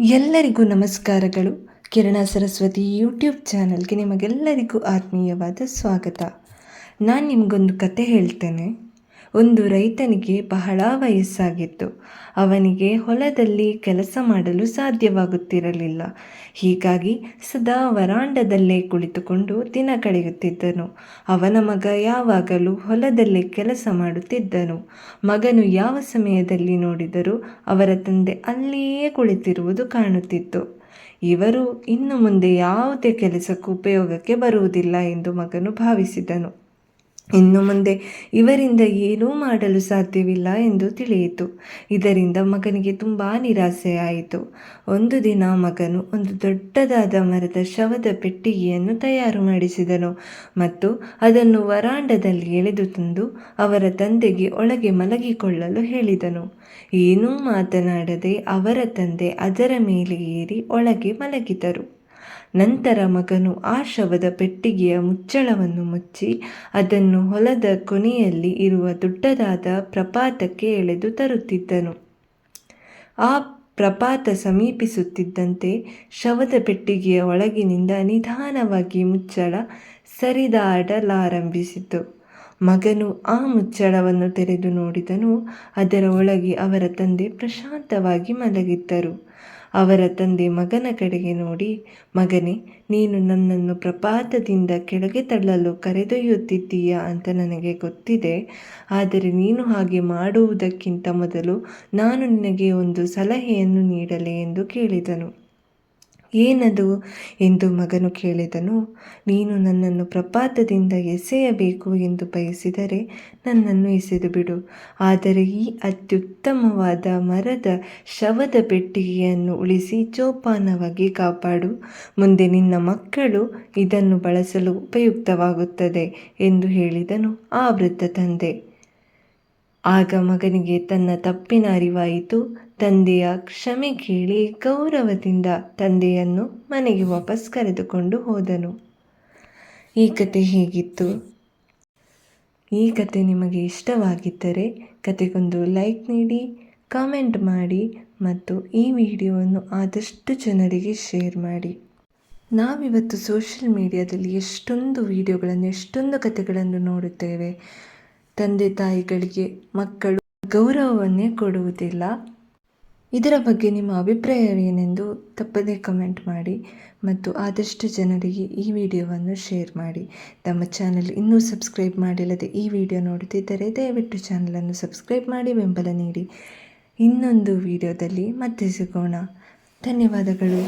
ಎಲ್ಲರಿಗೂ ನಮಸ್ಕಾರಗಳು. ಕಿರಣ ಸರಸ್ವತಿ ಯೂಟ್ಯೂಬ್ ಚಾನಲ್ಗೆ ನಿಮಗೆಲ್ಲರಿಗೂ ಆತ್ಮೀಯವಾದ ಸ್ವಾಗತ. ನಾನು ನಿಮಗೊಂದು ಕತೆ ಹೇಳ್ತೇನೆ. ಒಂದು ರೈತನಿಗೆ ಬಹಳ ವಯಸ್ಸಾಗಿತ್ತು. ಅವನಿಗೆ ಹೊಲದಲ್ಲಿ ಕೆಲಸ ಮಾಡಲು ಸಾಧ್ಯವಾಗುತ್ತಿರಲಿಲ್ಲ. ಹೀಗಾಗಿ ಸದಾ ವರಾಂಡದಲ್ಲೇ ಕುಳಿತುಕೊಂಡು ದಿನ ಕಳೆಯುತ್ತಿದ್ದನು. ಅವನ ಮಗ ಯಾವಾಗಲೂ ಹೊಲದಲ್ಲೇ ಕೆಲಸ ಮಾಡುತ್ತಿದ್ದನು. ಮಗನು ಯಾವ ಸಮಯದಲ್ಲಿ ನೋಡಿದರೂ ಅವರ ತಂದೆ ಅಲ್ಲಿಯೇ ಕುಳಿತಿರುವುದು ಕಾಣುತ್ತಿತ್ತು. ಇವರು ಇನ್ನು ಮುಂದೆ ಯಾವುದೇ ಕೆಲಸಕ್ಕೂ ಉಪಯೋಗಕ್ಕೆ ಬರುವುದಿಲ್ಲ ಎಂದು ಮಗನು ಭಾವಿಸಿದನು. ಇನ್ನು ಮುಂದೆ ಇವರಿಂದ ಏನೂ ಮಾಡಲು ಸಾಧ್ಯವಿಲ್ಲ ಎಂದು ತಿಳಿಯಿತು. ಇದರಿಂದ ಮಗನಿಗೆ ತುಂಬ ನಿರಾಸೆಯಾಯಿತು. ಒಂದು ದಿನ ಮಗನು ಒಂದು ದೊಡ್ಡದಾದ ಮರದ ಶವದ ಪೆಟ್ಟಿಗೆಯನ್ನು ತಯಾರು ಮಾಡಿಸಿದನು ಮತ್ತು ಅದನ್ನು ವರಾಂಡದಲ್ಲಿ ಎಳೆದು ತಂದು ಅವರ ತಂದೆಗೆ ಒಳಗೆ ಮಲಗಿಕೊಳ್ಳಲು ಹೇಳಿದನು. ಏನೂ ಮಾತನಾಡದೆ ಅವರ ತಂದೆ ಅದರ ಮೇಲೆ ಏರಿ ಒಳಗೆ ಮಲಗಿದರು. ನಂತರ ಮಗನು ಆ ಶವದ ಪೆಟ್ಟಿಗೆಯ ಮುಚ್ಚಳವನ್ನು ಮುಚ್ಚಿ ಅದನ್ನು ಹೊಲದ ಕೊನೆಯಲ್ಲಿ ಇರುವ ದೊಡ್ಡದಾದ ಪ್ರಪಾತಕ್ಕೆ ಎಳೆದು ತರುತ್ತಿದ್ದನು. ಆ ಪ್ರಪಾತ ಸಮೀಪಿಸುತ್ತಿದ್ದಂತೆ ಶವದ ಪೆಟ್ಟಿಗೆಯ ಒಳಗಿನಿಂದ ನಿಧಾನವಾಗಿ ಮುಚ್ಚಳ ಸರಿದಾಡಲಾರಂಭಿಸಿತು. ಮಗನು ಆ ಮುಚ್ಚಳವನ್ನು ತೆರೆದು ನೋಡಿದನು. ಅದರ ಒಳಗೆ ಅವರ ತಂದೆ ಪ್ರಶಾಂತವಾಗಿ ಮಲಗಿದ್ದರು. ಅವರ ತಂದೆ ಮಗನ ಕಡೆಗೆ ನೋಡಿ, ಮಗನೇ, ನೀನು ನನ್ನನ್ನು ಪ್ರಪಾತದಿಂದ ಕೆಳಗೆ ತಳ್ಳಲು ಕರೆದೊಯ್ಯುತ್ತಿದ್ದೀಯಾ ಅಂತ ನನಗೆ ಗೊತ್ತಿದೆ. ಆದರೆ ನೀನು ಹಾಗೆ ಮಾಡುವುದಕ್ಕಿಂತ ಮೊದಲು ನಾನು ನಿನಗೆ ಒಂದು ಸಲಹೆಯನ್ನು ನೀಡಲೆ ಎಂದು ಕೇಳಿದನು. ಏನದು ಎಂದು ಮಗನು ಕೇಳಿದನು. ನೀನು ನನ್ನನ್ನು ಪ್ರಪಾತದಿಂದ ಎಸೆಯಬೇಕು ಎಂದು ಬಯಸಿದರೆ ನನ್ನನ್ನು ಎಸೆದು ಬಿಡು. ಆದರೆ ಈ ಅತ್ಯುತ್ತಮವಾದ ಮರದ ಶವದ ಪೆಟ್ಟಿಗೆಯನ್ನು ಉಳಿಸಿ ಜೋಪಾನವಾಗಿ ಕಾಪಾಡು. ಮುಂದೆ ನಿನ್ನ ಮಕ್ಕಳು ಇದನ್ನು ಬಳಸಲು ಉಪಯುಕ್ತವಾಗುತ್ತದೆ ಎಂದು ಹೇಳಿದನು ಆ ವೃದ್ಧ ತಂದೆ. ಆಗ ಮಗನಿಗೆ ತನ್ನ ತಪ್ಪಿನ ಅರಿವಾಯಿತು. ತಂದೆಯ ಕ್ಷಮೆ ಕೇಳಿ ಗೌರವದಿಂದ ತಂದೆಯನ್ನು ಮನೆಗೆ ವಾಪಸ್ ಕರೆದುಕೊಂಡು ಹೋದನು. ಈ ಕತೆ ಹೇಗಿತ್ತು? ಈ ಕತೆ ನಿಮಗೆ ಇಷ್ಟವಾಗಿದ್ದರೆ ಕತೆಗೊಂದು ಲೈಕ್ ನೀಡಿ, ಕಾಮೆಂಟ್ ಮಾಡಿ ಮತ್ತು ಈ ವಿಡಿಯೋವನ್ನು ಆದಷ್ಟು ಜನರಿಗೆ ಶೇರ್ ಮಾಡಿ. ನಾವಿವತ್ತು ಸೋಷಿಯಲ್ ಮೀಡಿಯಾದಲ್ಲಿ ಎಷ್ಟೊಂದು ವಿಡಿಯೋಗಳನ್ನು, ಎಷ್ಟೊಂದು ಕತೆಗಳನ್ನು ನೋಡುತ್ತೇವೆ. ತಂದೆ ತಾಯಿಗಳಿಗೆ ಮಕ್ಕಳು ಗೌರವವನ್ನೇ ಕೊಡುವುದಿಲ್ಲ. ಇದರ ಬಗ್ಗೆ ನಿಮ್ಮ ಅಭಿಪ್ರಾಯವೇನೆಂದು ತಪ್ಪದೇ ಕಮೆಂಟ್ ಮಾಡಿ ಮತ್ತು ಆದಷ್ಟು ಜನರಿಗೆ ಈ ವಿಡಿಯೋವನ್ನು ಶೇರ್ ಮಾಡಿ. ನಮ್ಮ ಚಾನಲ್ ಇನ್ನೂ ಸಬ್ಸ್ಕ್ರೈಬ್ ಮಾಡಿಲ್ಲದೆ ಈ ವಿಡಿಯೋ ನೋಡುತ್ತಿದ್ದರೆ ದಯವಿಟ್ಟು ಚಾನಲನ್ನು ಸಬ್ಸ್ಕ್ರೈಬ್ ಮಾಡಿ, ಬೆಂಬಲ ನೀಡಿ. ಇನ್ನೊಂದು ವಿಡಿಯೋದಲ್ಲಿ ಮತ್ತೆ ಸಿಗೋಣ. ಧನ್ಯವಾದಗಳು.